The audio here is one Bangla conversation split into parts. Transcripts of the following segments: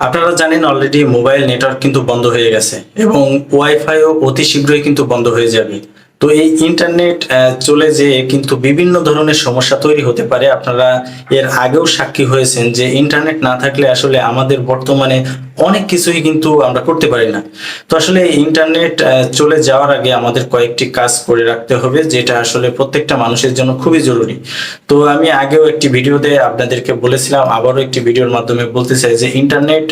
আপনারা জানেন অলরেডি মোবাইল নেটওয়ার্ক কিন্তু বন্ধ হয়ে গেছে এবং ওয়াইফাইও অতি শীঘ্রই কিন্তু বন্ধ হয়ে যাবে। তো এই ইন্টারনেট চলে যে কিন্তু বিভিন্ন ধরনের সমস্যা তৈরি হতে পারে। আপনারা এর আগেও সাক্ষী হয়েছেন যে ইন্টারনেট না থাকলে আসলে আমাদের বর্তমানে অনেক কিছুই কিন্তু আমরা করতে পারি না। তো আসলে ইন্টারনেট চলে যাওয়ার আগে আমাদের কয়েকটি কাজ করে রাখতে হবে, যেটা আসলে প্রত্যেকটা মানুষের জন্য খুবই জরুরি। তো আমি আগেও একটি ভিডিওতে আপনাদেরকে বলেছিলাম, আবারও একটি ভিডিওর মাধ্যমে বলতে চাই যে ইন্টারনেট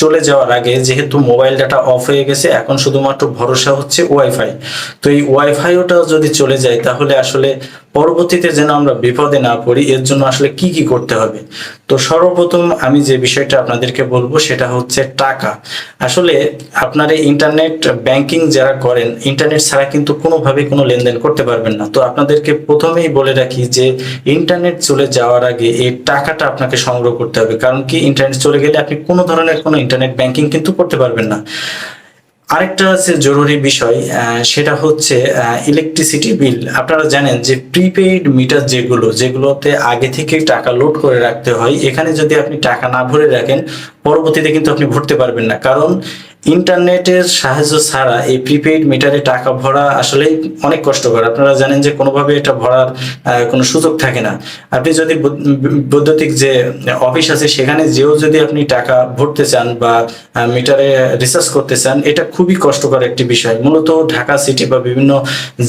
চলে যাওয়ার আগে যেহেতু মোবাইল ডাটা অফ হয়ে গেছে, এখন শুধুমাত্র ভরসা হচ্ছে ওয়াইফাই তো এই ওয়াইফাইওটা যদি চলে যায়, তাহলে আসলে পরবর্তীতে যেন আমরা বিপদে না পড়ি, এর জন্য আসলে কি কি করতে হবে? তো সর্বপ্রথম আমি যে বিষয়টা আপনাদেরকে বলব, সেটা হচ্ছে টাকা। আসলে আপনার এই ইন্টারনেট ব্যাংকিং যারা করেন ইন্টারনেট ছাড়া কিন্তু কোনোভাবে কোনো লেনদেন করতে পারবেন না। তো আপনাদেরকে প্রথমেই বলে রাখি যে ইন্টারনেট চলে যাওয়ার আগে এই টাকাটা আপনাকে সংগ্রহ করতে হবে। কারণ কি ইন্টারনেট চলে গেলে আপনি কোনো ধরনের কোনো ইন্টারনেট ব্যাংকিং কিন্তু করতে পারবেন না। আরেকটা আছে জরুরি বিষয় সেটা হচ্ছে ইলেকট্রিসিটি বিল আপনারা জানেন যে প্রিপেইড মিটার যেগুলো, যেগুলোতে আগে থেকে টাকা লোড করে রাখতে হয়, এখানে যদি আপনি টাকা না ভরে রাখেন, পরবর্তীতে কিন্তু আপনি ভরতে পারবেন না। কারণ ইন্টারনেটের সাহায্য ছাড়া এই প্রিপেইড মিটারে টাকা ভরা আসলে অনেক কষ্টকর। আপনারা জানেন যে কোনোভাবে এটা ভরার কোনো সুযোগ থাকে না। আপনি যদি বৈদ্যুতিক যে অফিস আছে, সেখানে যেও যদি আপনি টাকা ভরতে চান বা মিটারে রিসার্চ করতে চান, এটা খুবই কষ্টকর একটি বিষয়। মূলত ঢাকা সিটি বা বিভিন্ন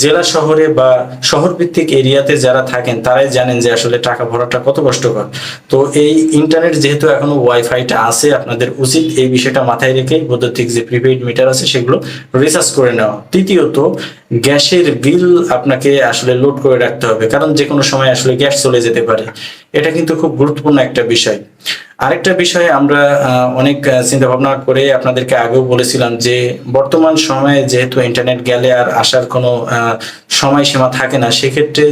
জেলা শহরে বা শহর ভিত্তিক এরিয়াতে যারা থাকেন, তারাই জানেন যে আসলে টাকা ভরাটা কত কষ্টকর। তো এই ইন্টারনেট যেহেতু এখনও ওয়াইফাইটা আছে, আপনাদের উচিত এই বিষয়টা মাথায় রেখে বৈদ্যুতিক যে প্রিপেইড মিটার আছে সেগুলো রিচার্জ করে নেওয়া। তৃতীয়ত গ্যাসের বিল আপনাকে আসলে লোড করে রাখতে হবে, কারণ যে কোনো সময় আসলে গ্যাস চলে যেতে পারে। এটা কিন্তু খুব গুরুত্বপূর্ণ একটা বিষয়। আরেকটা বিষয় আমরা অনেক চিন্তা ভাবনা করে আপনাদেরকে আগেও বলেছিলাম যে, বর্তমান সময়ে যেহেতু ইন্টারনেট গেলে আর আসার কোনো সময়সীমা থাকে না, সেক্ষেত্রে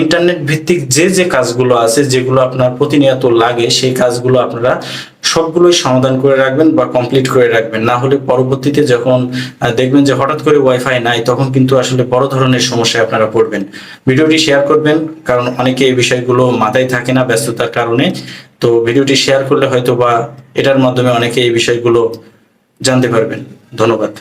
ইন্টারনেট ভিত্তিক যে যে কাজগুলো আছে, যেগুলো আপনার প্রতিনিয়ত লাগে, সেই কাজগুলো আপনারা সবগুলোই সমাধান করে রাখবেন বা কমপ্লিট করে রাখবেন। না হলে পরবর্তীতে যখন দেখবেন যে হঠাৎ করে ওয়াইফাই নাই, তখন কিন্তু আসলে বড় ধরনের সমস্যায় আপনারা পড়বেন। ভিডিওটি শেয়ার করবেন, কারণ অনেকে এই বিষয়গুলো মাথায় থাকে না ব্যস্ততার কারণে। তো ভিডিওটি শেয়ার করলে হয়তো বা এটার মাধ্যমে অনেকে এই বিষয়গুলো জানতে পারবেন। ধন্যবাদ।